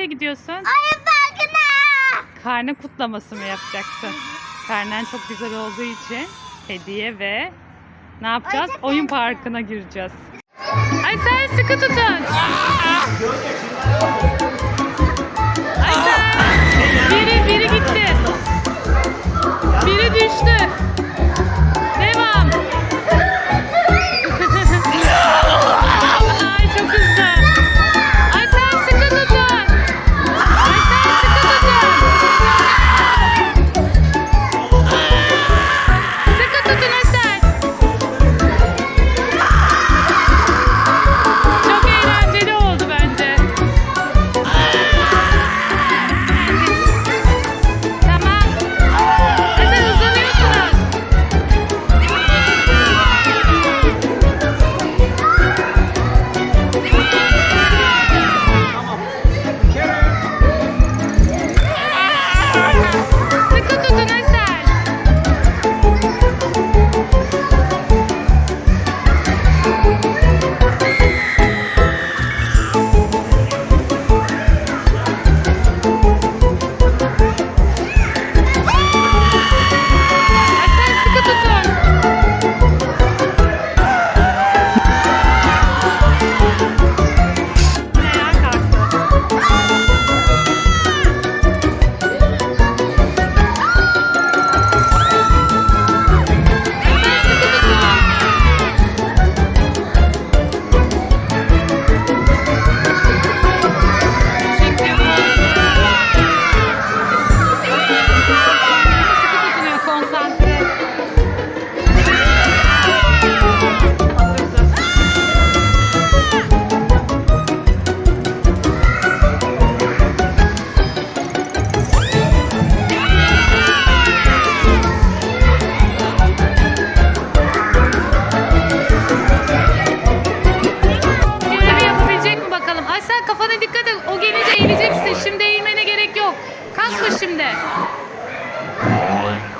nereye gidiyorsun? Oyun parkına. Karne kutlaması mı yapacaksın? Karnen çok güzel olduğu için hediye ve ne yapacağız? Oyun parkına. parkına gireceğiz. Ay sen sıkı tutun. Yok. Kalkma şimdi.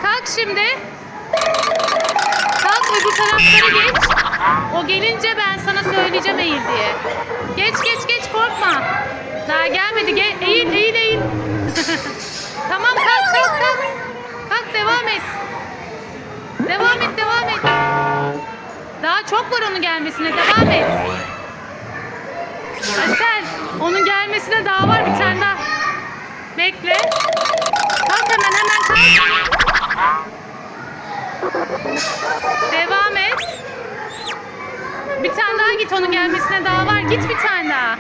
Kalk şimdi. Kalk öbür taraflara geç. O gelince ben sana söyleyeceğim eğil diye. Geç geç geç korkma. Daha gelmedi. Gel, eğil eğil eğil. tamam kalk kalk kalk. Kalk devam et. Devam et devam et. Daha çok var onun gelmesine devam et. Asel onun gelmesine daha var. Bekle. Kalk hemen hemen kalk. Devam et. Bir tane daha git onun gelmesine daha var. Git bir tane daha.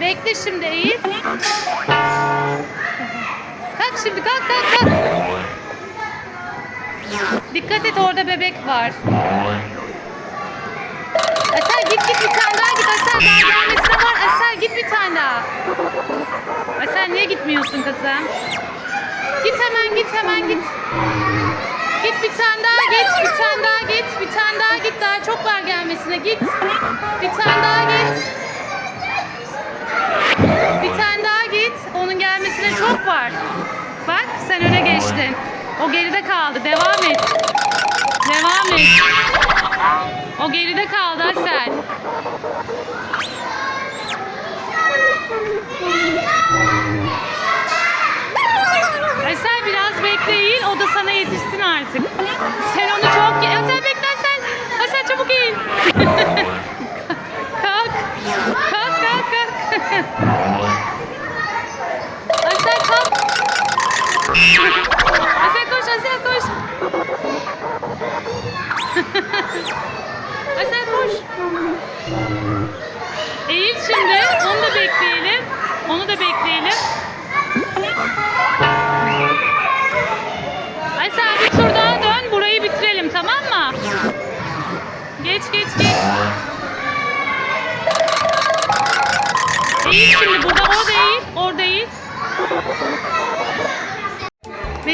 Bekle şimdi eğil. Kalk şimdi kalk kalk kalk. Dikkat et orada bebek var. Asel git git bir tane daha git Asel daha gelmesine var. Asel git bir tane daha. Asel niye gitmiyorsun kızım? Git hemen git hemen git. Git bir tane daha git bir tane daha git bir tane daha git daha çok var gelmesine git. Bir tane daha git. Bir tane daha git. Onun gelmesine çok var. Bak sen öne geçtin. O geride kaldı. Devam et. Devam et. O geride kaldı Asel. Asel biraz bekleyin. O da sana yetişsin artık.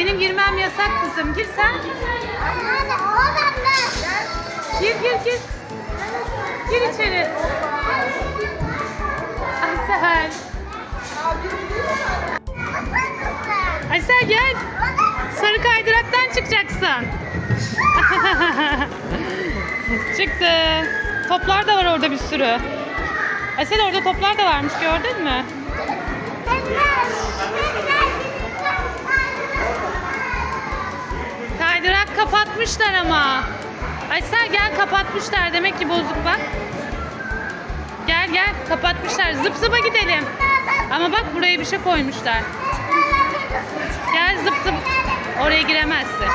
Benim girmem yasak kızım. Gir sen. Gir gir gir. Gir içeri. Aysel. Aysel gel. Sarı kaydıraktan çıkacaksın. Çıktı. Toplar da var orada bir sürü. Asel orada toplar da varmış gördün mü? Kapatmışlar ama. Aysel gel kapatmışlar demek ki bozuk bak. Gel gel kapatmışlar. Zıp zıpa gidelim. Ama bak buraya bir şey koymuşlar. Gel zıp zıp. Oraya giremezsin.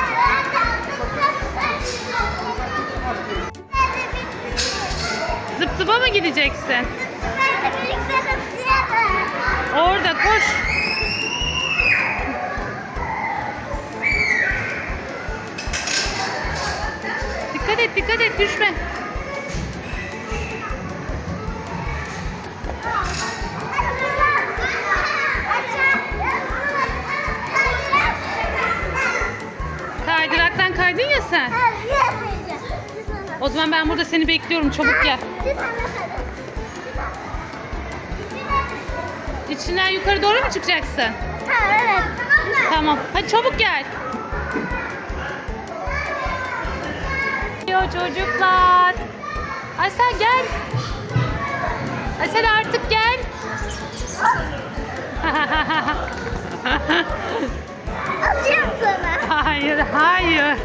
Zıp zıpa mı gideceksin? Orada koş. Et dikkat et düşme. Kaydıraktan kaydın ya sen. O zaman ben burada seni bekliyorum çabuk gel. İçinden yukarı doğru mu çıkacaksın? Tamam. Hadi çabuk gel. Yo çocuklar. Asel gel. Asel artık gel. Atıyorum sana. hayır, hayır.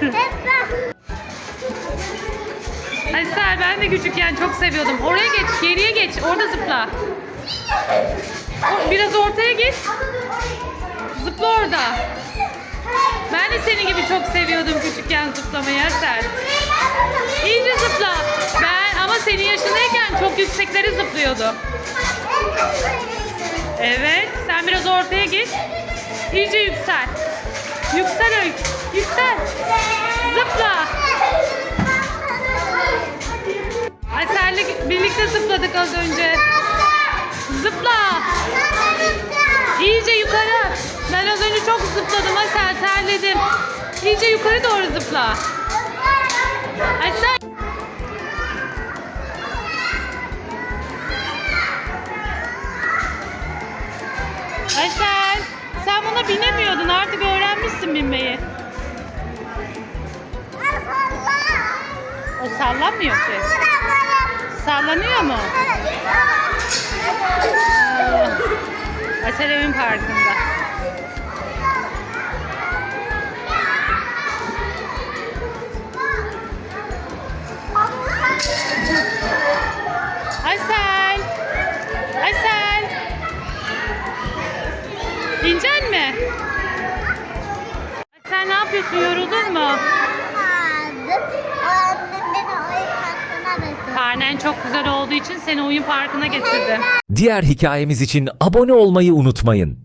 Asel ben de küçükken çok seviyordum. Oraya geç, geriye geç. Orada zıpla. Biraz ortaya geç. Zıpla orada. Ben de senin gibi çok seviyordum küçükken zıplamayı Asel. İyice zıpla. Ben ama senin yaşındayken çok yükseklere zıplıyordum. Evet, sen biraz ortaya git. İyice yüksel. Yüksel Öykü. Yüksel. Zıpla. Ay senle birlikte zıpladık az önce. Zıpla. İyice yukarı. Zıpladım Asel terledim. İyice yukarı doğru zıpla. Asel. Asel. Sen buna binemiyordun artık öğrenmişsin binmeyi. O sallanmıyor ki. Sallanıyor mu? Asel evin parkında. Yapıyorsun? Yoruldun mu? Karnen çok güzel olduğu için seni oyun parkına getirdim. Diğer hikayemiz için abone olmayı unutmayın.